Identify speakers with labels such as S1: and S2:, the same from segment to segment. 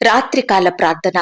S1: రాత్రికాల ప్రార్థన.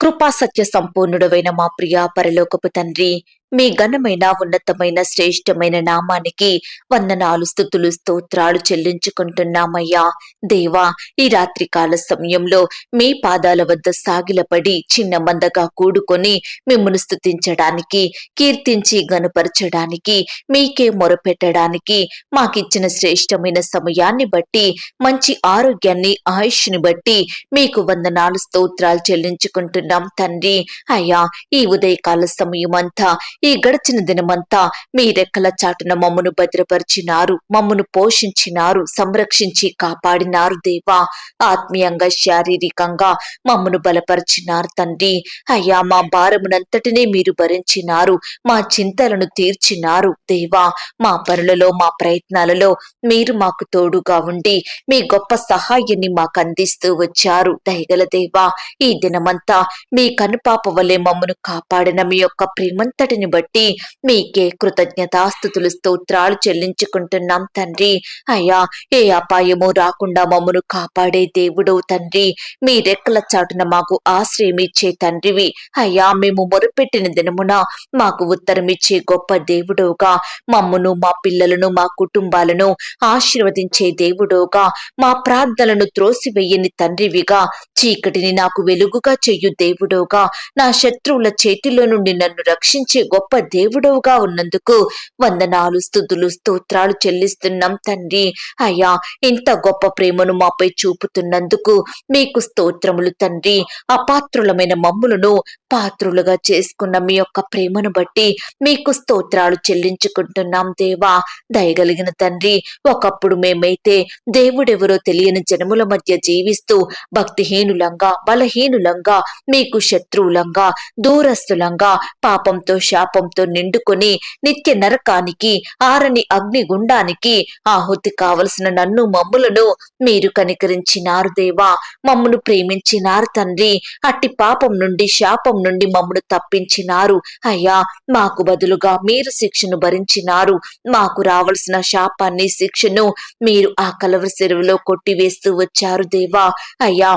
S1: కృపా సత్య సంపూర్ణుడవైన మా ప్రియ పరలోకపు తండ్రి మీ ఘనమైన ఉన్నతమైన శ్రేష్టమైన నామానికి వందనాలు స్థుతులు స్తోత్రాలు చెల్లించుకుంటున్నామయ్యా. దేవా ఈ రాత్రి కాల సమయంలో మీ పాదాల వద్ద సాగిలపడి చిన్న మందగా కూడుకొని మిమ్మల్ని స్థుతించడానికి కీర్తించి గనుపరచడానికి మీకే మొరపెట్టడానికి మాకిచ్చిన శ్రేష్టమైన సమయాన్ని బట్టి మంచి ఆరోగ్యాన్ని ఆయుష్ని బట్టి మీకు వందనాలు స్తోత్రాలు చెల్లించుకుంటున్నాం తండ్రి. అయ్యా ఈ ఉదయకాల సమయం అంతా ఈ గడిచిన దినమంతా మీ రెక్కల చాటున మమ్మను భద్రపరిచినారు మమ్మను పోషించినారు సంరక్షించి కాపాడినారు దేవా. ఆత్మీయంగా శారీరకంగా మమ్మను బలపరిచినారు తండ్రి. అయ్యా మా భారమునంతటినే మీరు భరించినారు మా చింతలను తీర్చినారు దేవా. మా పనులలో మా ప్రయత్నాలలో మీరు మాకు తోడుగా ఉండి మీ గొప్ప సహాయాన్ని మాకు అందిస్తూ వచ్చారు. దయగల దేవా ఈ దినమంతా మీ కనుపాప వలె మమ్మను కాపాడిన మీ యొక్క ప్రేమంతటిని బట్టి మీకే కృతజ్ఞతాస్థుతులు స్తోత్రాలు చెల్లించుకుంటున్నాం తండ్రి. అయ్యా ఏ అపాయము రాకుండా మమ్మను కాపాడే దేవుడవు తండ్రి. మీ రెక్కల చాటున మాకు ఆశ్రయమిచ్చే తండ్రివి. అయ్యా మేము మొరుపెట్టిన దినమున మాకు ఉత్తరమిచ్చే గొప్ప దేవుడవుగా. మమ్మను మా పిల్లలను మా కుటుంబాలను ఆశీర్వదించే దేవుడవుగా. మా ప్రార్థనలను త్రోసివేయని తండ్రివిగా. చీకటిని నాకు వెలుగుగా చెయ్యు దేవుడోగా నా శత్రువుల చేతిలో నుండి నన్ను రక్షించే గొప్ప దేవుడవుగా ఉన్నందుకు వందనాలు స్థుతులు స్తోత్రాలు చెల్లిస్తున్నాం తండ్రి. అయ్యా ఇంత గొప్ప ప్రేమను మాపై చూపుతున్నందుకు మీకు స్తోత్రములు తండ్రి. అపాత్రులమైన మమ్ములను పాత్రులుగా చేసుకున్న మీ యొక్క ప్రేమను బట్టి మీకు స్తోత్రాలు చెల్లించుకుంటున్నాం దేవా. దయగలిగిన తండ్రి ఒకప్పుడు మేమైతే దేవుడెవరో తెలియని జనముల మధ్య జీవిస్తూ భక్తిహీనులంగా బలహీనులంగా మీకు శత్రువులంగా దూరస్తులంగా పాపంతో శాపంతో నిండుకొని నిత్య నరకానికి ఆరని అగ్ని గుండానికి ఆహుతి కావలసిన నన్ను మమ్ములను మీరు కనికరించినారు దేవా. మమ్మను ప్రేమించినారు తండ్రి. అట్టి పాపం నుండి శాపం నుండి మమ్మను తప్పించినారు. అయ్యా మాకు బదులుగా మీరు శిక్షను భరించినారు. మాకు రావలసిన శాపాన్ని శిక్షను మీరు ఆ కలవరి సెరువులో కొట్టివేస్తూ వచ్చారు దేవా. అయ్యా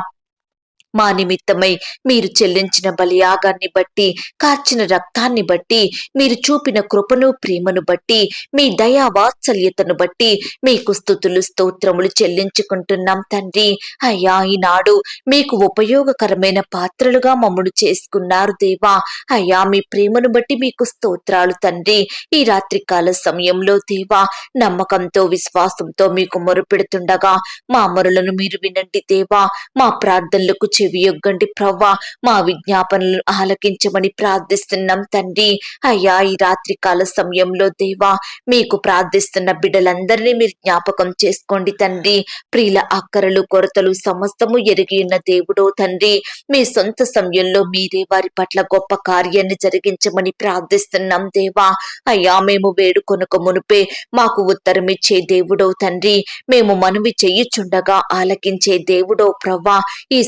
S1: మా నిమిత్తమై మీరు చెల్లించిన బలియాగాన్ని బట్టి కార్చిన రక్తాన్ని బట్టి మీరు చూపిన కృపను ప్రేమను బట్టి మీ దయా వాత్సల్యతను బట్టి మీకు స్థుతులు స్తోత్రములు చెల్లించుకుంటున్నాం తండ్రి. అయ్యా ఈనాడు మీకు ఉపయోగకరమైన పాత్రలుగా మమ్మను చేసుకున్నారు దేవా. అయ్యా మీ ప్రేమను బట్టి మీకు స్తోత్రాలు తండ్రి. ఈ రాత్రికాల సమయంలో దేవా నమ్మకంతో విశ్వాసంతో మీకు మొరుపెడుతుండగా మా మొరలను మీరు వినండి దేవా. మా ప్రార్థనలకు చెవియొగ్గండి ప్రవ్వా. మా విజ్ఞాపనలను ఆలకించమని ప్రార్థిస్తున్నాం తండ్రి. అయ్యా ఈ రాత్రికాల సమయంలో దేవా మీకు ప్రార్థిస్తున్న బిడ్డలందరినీ మీరు జ్ఞాపకం చేసుకోండి తండ్రి. ప్రియుల అక్కరలు కొరతలు సమస్తము ఎరిగి ఉన్న దేవుడో తండ్రి. మీ సొంత సమయంలో మీరే వారి పట్ల గొప్ప కార్యాన్ని జరిగించమని ప్రార్థిస్తున్నాం దేవా. అయ్యా మేము వేడుకొనక మునుపే మాకు ఉత్తరమిచ్చే దేవుడో తండ్రి. మేము మనవి చెయ్యుచుండగా ఆలకించే దేవుడో ప్రవ్వా. ఈ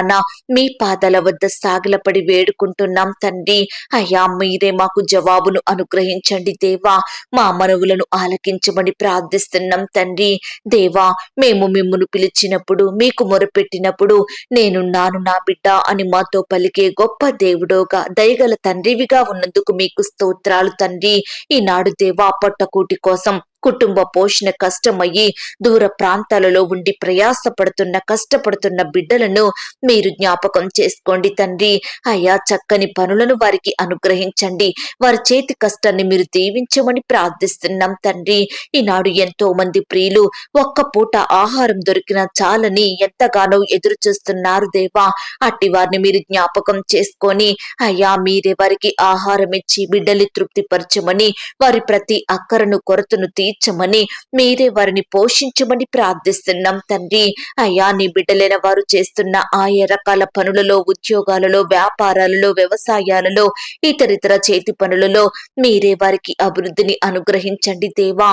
S1: సమయాన మీ పాదాల వద్ద సాగిలపడి వేడుకుంటున్నాం తండ్రి. అయ్యా మీరే మాకు జవాబును అనుగ్రహించండి దేవా. మా మనవులను ఆలకించమని ప్రార్థిస్తున్నాం తండ్రి. దేవా మేము మిమ్మును పిలిచినప్పుడు మీకు మొరపెట్టినప్పుడు నేనున్నాను నా బిడ్డ అని మాతో పలికే గొప్ప దేవుడోగా దయగల తండ్రివిగా ఉన్నందుకు మీకు స్తోత్రాలు తండ్రి. ఈనాడు దేవా పొట్టకూటి కోసం కుటుంబ పోషణ కష్టమయ్యి దూర ప్రాంతాలలో ఉండి ప్రయాసపడుతున్న కష్టపడుతున్న బిడ్డలను మీరు జ్ఞాపకం చేసుకోండి తండ్రి. అయ్యా చక్కని పనులను వారికి అనుగ్రహించండి. వారి చేతి కష్టాన్ని మీరు దీవించమని ప్రార్థిస్తున్నాం తండ్రి. ఈనాడు ఎంతో మంది ప్రియులు ఒక్క పూట ఆహారం దొరికిన చాలని ఎంతగానో ఎదురు చూస్తున్నారు దేవా. అట్టి వారిని మీరు జ్ఞాపకం చేసుకొని అయ్యా మీరే వారికి ఆహారం ఇచ్చి బిడ్డల్ని తృప్తిపరచమని వారి ప్రతి అక్కరను కొరతను తీర్చమని మీరే వారిని పోషించమని ప్రార్థిస్తున్నాం తండ్రి. అయ్యా నీ బిడ్డలైన వారు చేస్తున్న ఆయా రకాల పనులలో ఉద్యోగాలలో వ్యాపారాలలో వ్యవసాయాలలో ఇతరితర చేతి పనులలో మీరే వారికి అభివృద్ధిని అనుగ్రహించండి దేవా.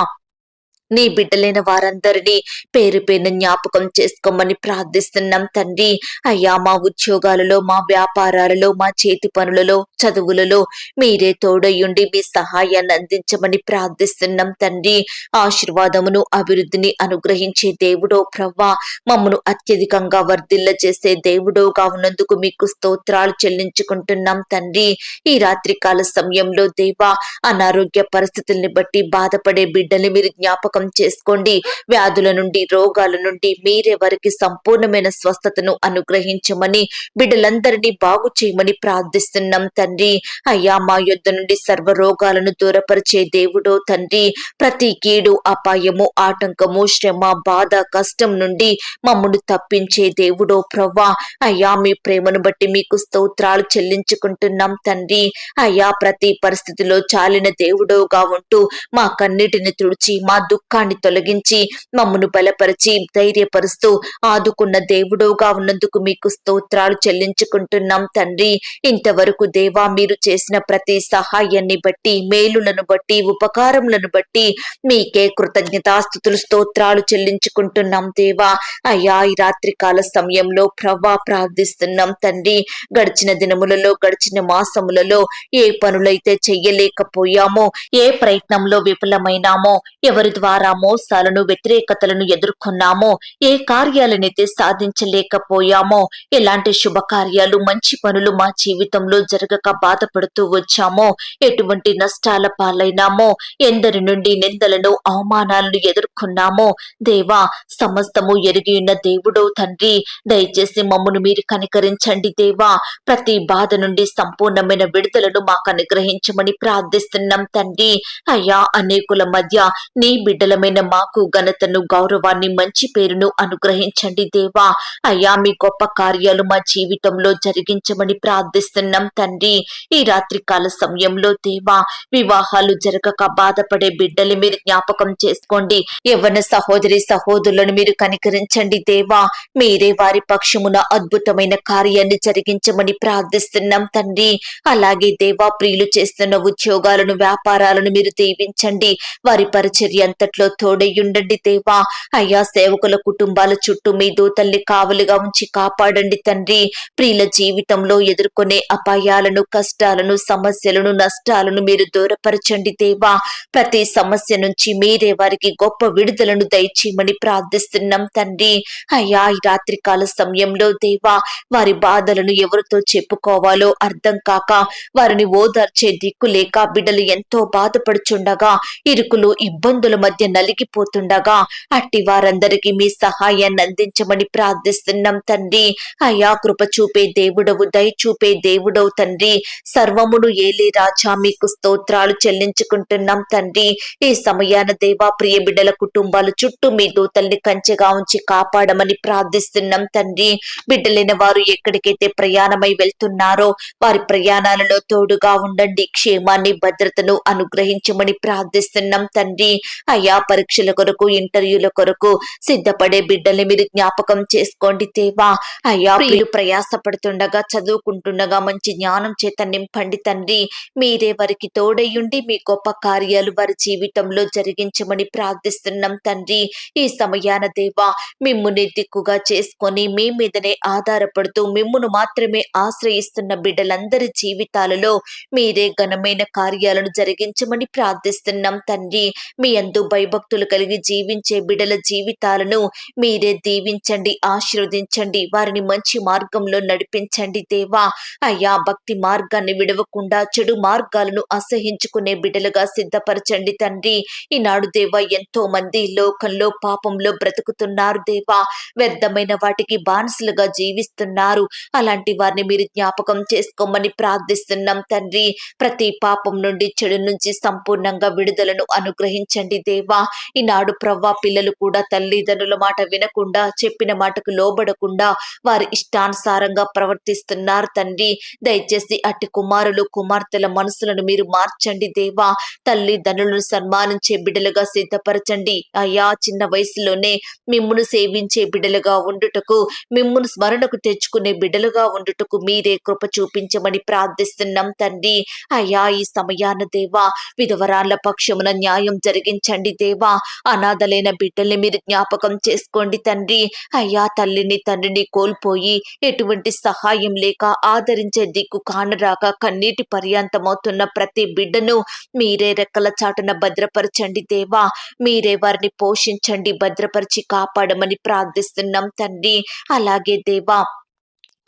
S1: నీ బిడ్డలైన వారందరినీ పేరు పేరున జ్ఞాపకం చేసుకోమని ప్రార్థిస్తున్నాం తండ్రి. అయ్యా మా ఉద్యోగాలలో మా వ్యాపారాలలో మా చేతి పనులలో చదువులలో మీరే తోడయ్యుండి మీ సహాయాన్ని అందించమని ప్రార్థిస్తున్నాం తండ్రి. ఆశీర్వాదమును అభివృద్ధిని అనుగ్రహించే దేవుడో ప్రవ్వా. మమ్మను అత్యధికంగా వర్ధిల్ల చేసే దేవుడోగా ఉన్నందుకు మీకు స్తోత్రాలు చెల్లించుకుంటున్నాం తండ్రి. ఈ రాత్రి కాల సమయంలో దేవా అనారోగ్య పరిస్థితుల్ని బట్టి బాధపడే బిడ్డల్ని మీరు జ్ఞాపకం చేసుకోండి. వ్యాధుల నుండి రోగాల నుండి మీరే వారికి సంపూర్ణమైన స్వస్థతను అనుగ్రహించమని బిడ్డలందరినీ బాగు చేయమని ప్రార్థిస్తున్నాం తండ్రి. అయ్యా మా యొద్ద నుండి సర్వ రోగాలను దూరపరిచే దేవుడో తండ్రి. ప్రతి కీడు అపాయము ఆటంకము శ్రమ బాధ కష్టం నుండి మమ్మను తప్పించే దేవుడో ప్రవ్వా. అయ్యా మీ ప్రేమను బట్టి మీకు స్తోత్రాలు చెల్లించుకుంటున్నాం తండ్రి. అయ్యా ప్రతి పరిస్థితిలో చాలిన దేవుడోగా ఉంటూ మా కన్నిటిని తుడిచి మా దుఃఖాన్ని తొలగించి మమ్మను బలపరిచి ధైర్యపరుస్తూ ఆదుకున్న దేవుడోగా ఉన్నందుకు మీకు స్తోత్రాలు చెల్లించుకుంటున్నాం తండ్రి. ఇంతవరకు దేవా మీరు చేసిన ప్రతి సహాయాన్ని బట్టి మేలులను బట్టి ఉపకారములను బట్టి మీకే కృతజ్ఞతాస్థుతులు స్తోత్రాలు చెల్లించుకుంటున్నాం దేవా. అయ్యా ఈ రాత్రి కాల సమయంలో ప్రవ్వా ప్రార్థిస్తున్నాం తండ్రి. గడిచిన దినములలో గడిచిన మాసములలో ఏ పనులైతే చెయ్యలేకపోయామో ఏ ప్రయత్నంలో విఫలమైనామో ఎవరి ద్వారా మోసాలను వ్యతిరేకతలను ఎదుర్కొన్నామో ఏ కార్యాలనైతే సాధించలేకపోయామో ఎలాంటి శుభకార్యాలు మంచి పనులు మా జీవితంలో జరగక బాధపడుతూ వచ్చామో ఎటువంటి నష్టాల పాలైనామో ఎందరి నుండి నిందలను అవమానాలను ఎదుర్కొన్నామో దేవా సమస్తము ఎరిగి ఉన్న దేవుడో తండ్రి దయచేసి మమ్మను మీరు కనికరించండి దేవా. ప్రతి బాధ నుండి సంపూర్ణమైన విడుదలను మాకు అనుగ్రహించమని ప్రార్థిస్తున్నాం తండ్రి. అయ్యా అనేకుల మధ్య నీ బిడ్డలమైన మాకు ఘనతను గౌరవాన్ని మంచి పేరును అనుగ్రహించండి దేవా. అయ్యా మీ గొప్ప కార్యాలు మా జీవితంలో జరిగించమని ప్రార్థిస్తున్నాం తండ్రి. ఈ రాత్రి కాల సమయంలో దేవా వివాహాలు జరగక బాధపడే బిడ్డలు మీరు జ్ఞాపకం చేసుకోండి. యవ్వన సహోదరి సహోదరులను మీరు కనికరించండి దేవా. మీరే వారి పక్షమున అద్భుతమైన కార్యాన్ని జరిగించమని ప్రార్థిస్తున్నాం తండ్రి. అలాగే దేవా ప్రియులు చేస్తున్న ఉద్యోగాలను వ్యాపారాలను మీరు దీవించండి. వారి పరిచర్య అంతట్లో తోడయ్యుండండి దేవా. అయ్యా సేవకుల కుటుంబాల చుట్టూ మీ దూతల్ని కావలుగా ఉంచి కాపాడండి తండ్రి. ప్రియుల జీవితంలో ఎదుర్కొనే అపాయాలను కష్టాలను సమస్యలను నష్టాలను మీరు దూరపరచండి దేవా. ప్రతి సమస్య నుంచి మీరే వారికి గొప్ప విడుదలను దయచేయమని ప్రార్థిస్తున్నాం తండ్రి. అయ్యా ఈ రాత్రికాల సమయంలో దేవా వారి బాధలను ఎవరితో చెప్పుకోవాలో అర్థం కాక వారిని ఓదార్చే దిక్కు లేక బిడ్డలు ఎంతో బాధపడుచుండగా ఇరుకులు ఇబ్బందుల మధ్య నలిగిపోతుండగా అట్టి వారందరికీ మీ సహాయాన్ని అందించమని ప్రార్థిస్తున్నాం తండ్రి. అయ్యా కృప చూపే దేవుడవు దయ చూపే దేవుడవు తండ్రి. సర్వమును ఏలే రాజా మీకు స్తోత్రాలు చెల్లించుకుంటున్నాం తండ్రి. ఈ సమయాన దేవా ప్రియ బిడ్డల కుటుంబాలు చుట్టూ మీ దూతల్ని కంచెగా ఉంచి కాపాడమని ప్రార్థిస్తున్నాం తండ్రి. బిడ్డలైన వారు ఎక్కడికైతే ప్రయాణమై వెళ్తున్నారో వారి ప్రయాణాలలో తోడుగా ఉండండి క్షేమాన్ని భద్రతను అనుగ్రహించమని ప్రార్థిస్తున్నాం తండ్రి. అయ్యా పరీక్షల కొరకు ఇంటర్వ్యూల కొరకు సిద్ధపడే బిడ్డల్ని మీరు జ్ఞాపకం చేసుకోండి దేవా. అయ్యా ప్రియులు ప్రయాసపడుతుండగా చదువుకుంటుండగా మంచి జ్ఞానం చేత నింపండి తండ్రి. మీరే వారికి తోడయ్యుండి మీ గొప్ప కార్యాలు వారి జీవితంలో జరిగించమని ప్రార్థిస్తున్నాం తండ్రి. ఈ సమయాన దేవా మిమ్ముని దిక్కుగా చేసుకొని మీ మీదనే ఆధారపడుతూ మిమ్మును మాత్రమే ఆశ్రయిస్తున్న బిడ్డలందరి జీవితాలలో మీరే ఘనమైన కార్యాలను జరిగించమని ప్రార్థిస్తున్నాం తండ్రి. మీ అందు భయభక్తులు కలిగి జీవించే బిడల జీవితాలను మీరే దీవించండి ఆశీర్వదించండి వారిని మంచి మార్గంలో నడిపించండి దేవా. అయ్యా భక్తి మార్గాన్ని విడవకుండా చెడు మార్గాలను అసహించుకునే బిడలుగా సిద్ధపరచండి తండ్రి. ఈనాడు దేవా ఎంతో మంది లోకంలో పాపంలో బ్రతుకుతున్నారు దేవా. వ్యర్థమైన వాటికి బానిసలుగా జీవిస్తున్నారు. అలాంటి వారిని మీరు జ్ఞాపకం చేసుకోమని ప్రార్థిస్తున్నాం తండ్రి. ప్రతి పాపం నుండి చెడు నుంచి సంపూర్ణంగా విడుదలను అనుగ్రహించండి దేవా. ఈనాడు ప్రవ్వా పిల్లలు కూడా తల్లిదండ్రుల మాట వినకుండా చెప్పిన మాటకు లోబడకుండా వారి ఇష్టానుసారంగా ప్రవర్తిస్తున్నారు తండ్రి. దయచేసి అట్టి కుమారులు కుమార్తెల మనసులను మీరు మార్చండి దేవా. తల్లిదండ్రులను సన్మానించే బిడ్డలుగా సిద్ధపరచండి. అయ్యా చిన్న వయసులోనే మిమ్మును సేవించే బిడ్డలుగా ఉండుటకు మిమ్మును స్మరణకు తెచ్చుకునే బిడ్డలుగా ఉండుటకు మీరే కృప చూపించమని ప్రార్థిస్తున్నాం తండ్రి. అయ్యా ఈ సమయాన దేవా విధవరాళ్ళ పక్షమున న్యాయం జరిగించండి దేవా అనాథలైన బిడ్డల్ని మీరు జ్ఞాపకం చేసుకోండి తండ్రి. అయ్యా తల్లిని తండ్రిని కోల్పోయి ఎటువంటి సహాయం లేక ఆదరించే దిక్కు కానరాక కన్నీటి పర్యాంతమవుతున్న ప్రతి బిడ్డను మీరే రెక్కల చాటున భద్రపరచండి దేవా. మీరే వారిని పోషించండి భద్రపరిచి కాపాడమని ప్రార్థిస్తున్నాం తండ్రి. అలాగే దేవా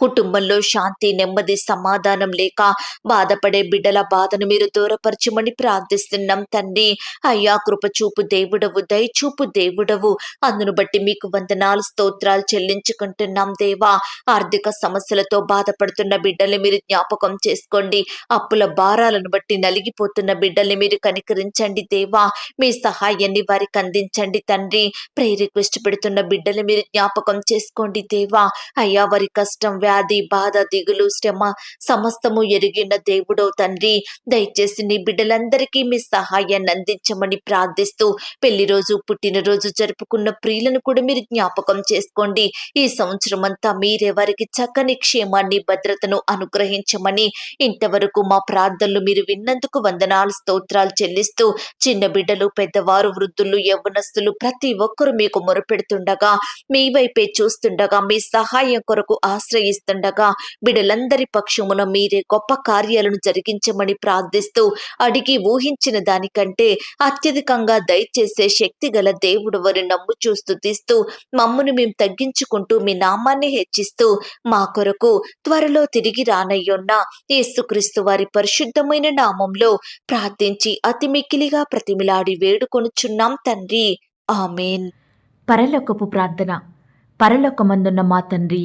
S1: కుటుంబంలో శాంతి నెమ్మది సమాధానం లేక బాధపడే బిడ్డల బాధను మీరు దూరపరచమని ప్రార్థిస్తున్నాం తండ్రి. అయ్యా కృపచూపు దేవుడవు దయచూపు దేవుడవు. అందును బట్టి మీకు వందనాలు స్తోత్రాలు చెల్లించుకుంటున్నాం దేవా. ఆర్థిక సమస్యలతో బాధపడుతున్న బిడ్డల్ని మీరు జ్ఞాపకం చేసుకోండి. అప్పుల భారాలను బట్టి నలిగిపోతున్న బిడ్డల్ని మీరు కనికరించండి దేవా. మీ సహాయాన్ని వారికి అందించండి తండ్రి. ప్రే రిక్వెస్ట్ పెడుతున్న బిడ్డలు మీరు జ్ఞాపకం చేసుకోండి దేవా. అయ్యా వారి కష్టం వ్యాధి బాధ దిగులు శ్రమ సమస్తము ఎరిగిన దేవుడో తండ్రి. దయచేసి నీ బిడ్డలందరికీ మీ సహాయాన్ని అందించమని ప్రార్థిస్తూ పెళ్ళి రోజు పుట్టినరోజు జరుపుకున్న ప్రియులను కూడా మీరు జ్ఞాపకం చేసుకోండి. ఈ సంవత్సరం అంతా మీరే వారికి చక్కని క్షేమాన్ని భద్రతను అనుగ్రహించమని ఇంతవరకు మా ప్రార్థనలు మీరు విన్నందుకు వందనాలు స్తోత్రాలు చెల్లిస్తూ చిన్న బిడ్డలు పెద్దవారు వృద్ధులు యవ్వనస్తులు ప్రతి ఒక్కరూ మీకు మొరపెడుతుండగా మీ వైపే చూస్తుండగా మీ సహాయం కొరకు ఆశ్రయిస్తుండగా బిడలందరి పక్షమున మీరే గొప్ప కార్యాలను జరిగించమని ప్రార్థిస్తూ అడిగి ఊహించిన దానికంటే అత్యధికంగా దయచేసే శక్తి గల దేవుడు వారి నమ్ము చూస్తూ తీస్తూ మమ్మను మేము తగ్గించుకుంటూ మీ నామాన్ని హెచ్చిస్తూ మా కొరకు త్వరలో తిరిగి రానయ్యున్న యేసుక్రీస్తు వారి పరిశుద్ధమైన నామంలో ప్రార్థించి అతి మిక్కిలిగా ప్రతిమిలాడి వేడుకొనుచున్నాం తండ్రి. ఆమెన్.
S2: పరలోకపు ప్రార్థన. పరలోకమందున్న మా తండ్రి